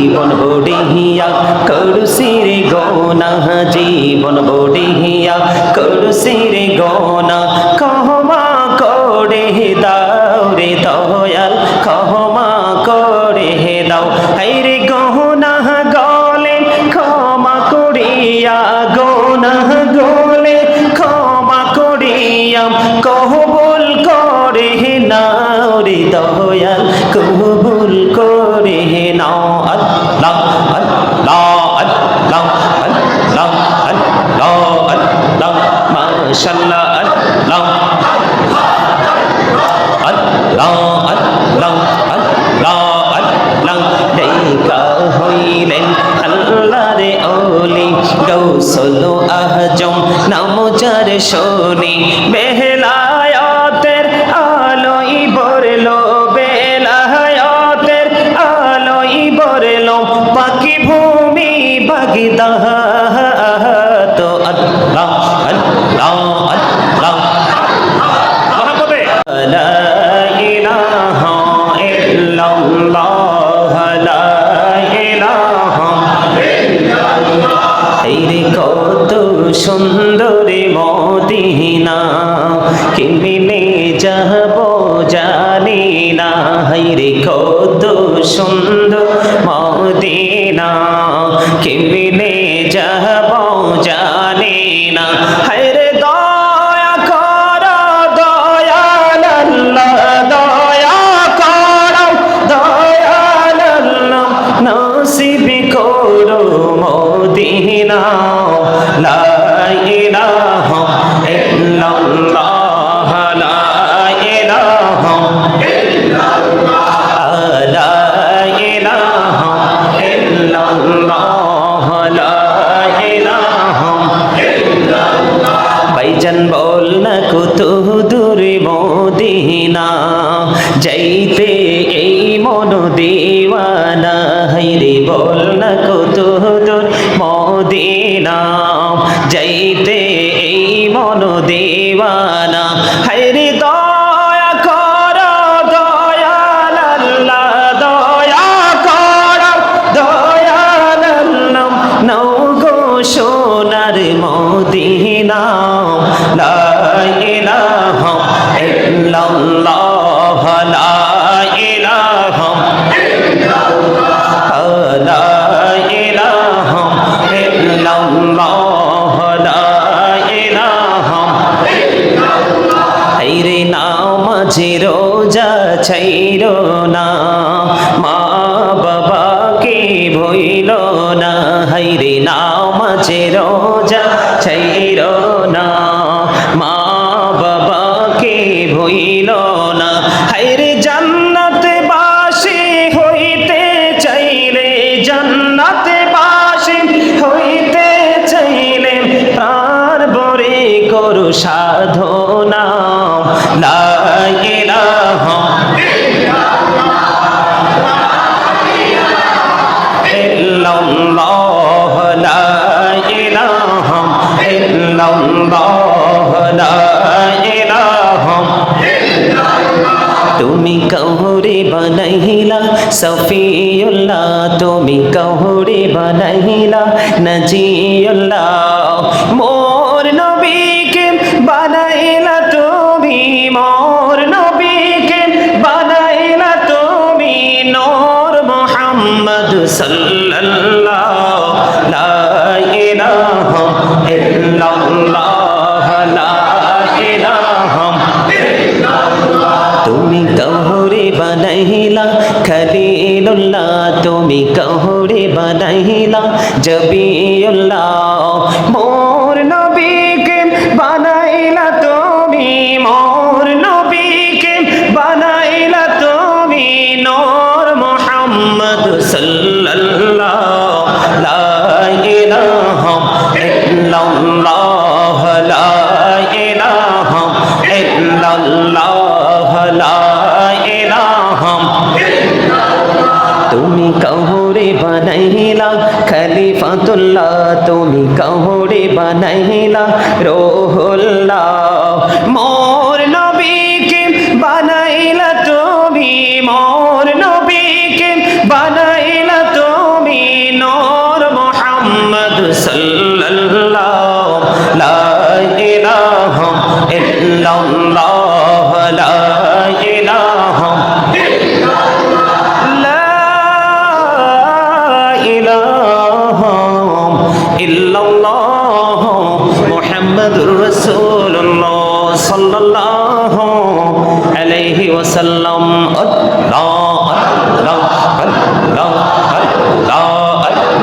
জীবন বড়িয়া করুসির গোনা জীবন বড়িয়া করুসির গোনা কহমা করে দাও রে দয়াল, ক্ষমা করে দাও। হাইরে গহনা গলে ক্ষমা করিয়া গোনা গলে ক্ষমা করিয়া কহবুল করে নাও রে দয়াল। মাশাআল্লাহ আল্লাহ আল্লাহ আল্লাহ আল্লাহ আল্লাহ দেখা হইলেন আল্লাহর ওলি গৌসল আহজম নাম যার শোনি ولا যাইতে এই মন দেওয়ানা। হাইরে manusia সাল্লাল্লাহ লা ইলাহা ইল্লাল্লাহ লা ইলাহা তুমি কহুরে বানাইলা খলিলুল্লাহ তুমি কহুরে বানাইলা জবিউল্লাহ লা ইলাহা তুমি কহুরে বানাইলা, খলিফাতুল্লাহ তুমি কহুরে বানাইলা, রোহুল্লাহ মোর নবীকে বানাইলা তুমি, মোর নবীকে বানাইলা তুমি সাল্লাল্লাহু লা ইলাহা ইল্লাল্লাহ। আলাইহি ওয়াসাল্লাম আল্লাহ আল্লাহ আল্লাহ আল্লাহ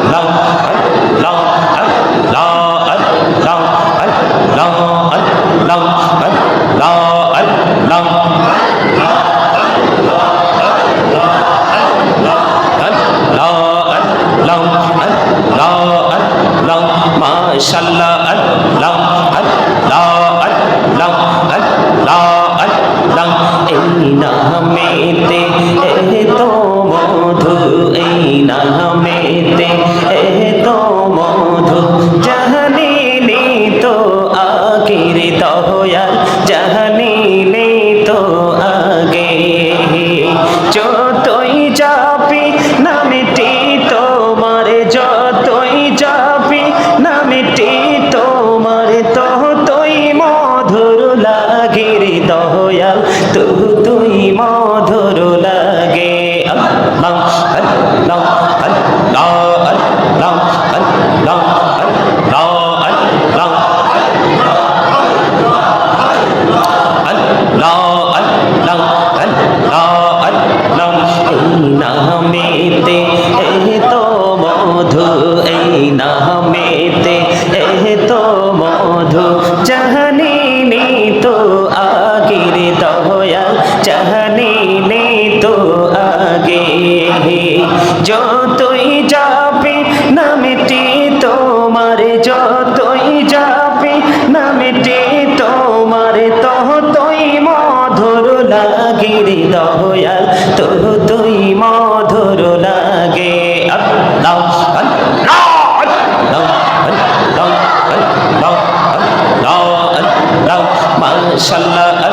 আল্লাহ আল্লাহ আল্লাহ আল্লাহ আল্লাহ আল্লাহ আল্লাহ আল্লাহ আল্লাহ মাশাল্লাহ আল্লাহ মদিনা মেতে যতই যাবে নামেটি তোমার, যতই যাবে নামেটি তোমার, ততই মধুর লাগে রে দয়াল তো তুই মধুর লাগে। আল্লাহ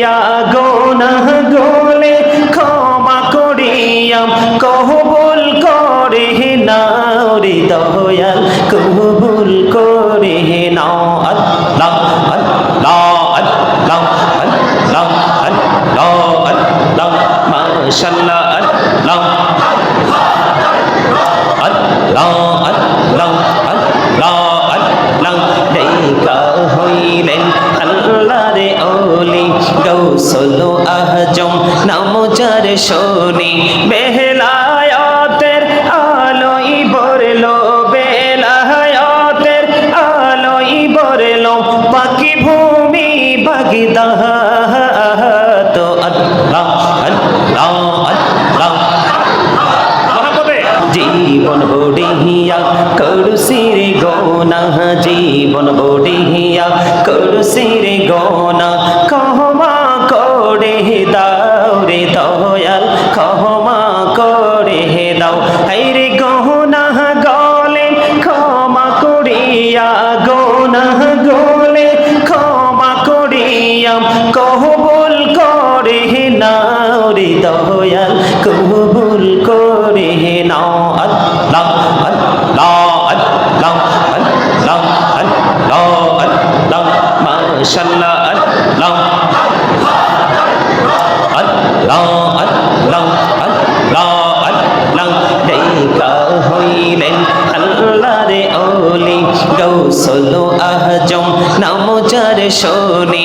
করিয়া গোনা গলে ক্ষমা করিয়া কহবুল করে নাও রে দয়াল, কবুল করে নাও। আল্লাহ আল্লাহ আল্লাহ আল্লাহ আল্লাহ আল্লাহ, মাশাআল্লাহ, আল্লাহ আল্লাহ আল্লাহ আল্লাহ গৌসল আহজম নাম যার শনি, বেহলায়াতের আলোই বরলো বেলায়াতের আলোই বরলো বাকি ভূমি বাগিদা তো আল্লাহ আল্লাহ আল্লাহ জীবন বড়িয়া করুসিরে গোনা, জীবন বড়িয়া করুসিরে গোনা কহমা দাও। হাইরে গহনা গলে, ক্ষমা করিয়া গোনা গলে, ক্ষমা করিয়া কহবুল করে নাও রে দয়াল, কবুল করে নাও। আল্লাহ আল্লাহ আল্লাহ আল্লাহ আল্লাহ আল্লাহ, মাশাআল্লাহ আল্লাহ আল্লাহ আল্লাহ আল্লাহ গৌসল আহজম নাম চার শোনি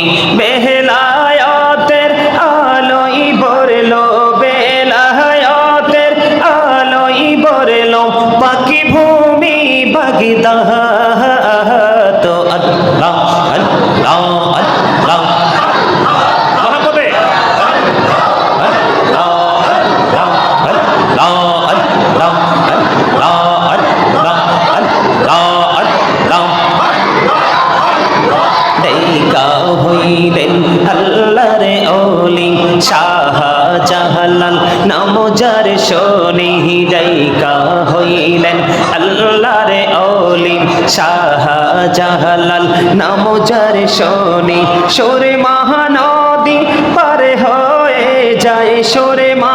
শনি ডাইকা হইলেন আল্লাহরে ওলি শাহ জাহালাল শনি, সোরে মহানদী পারে হয়ে যায়, সোরে মা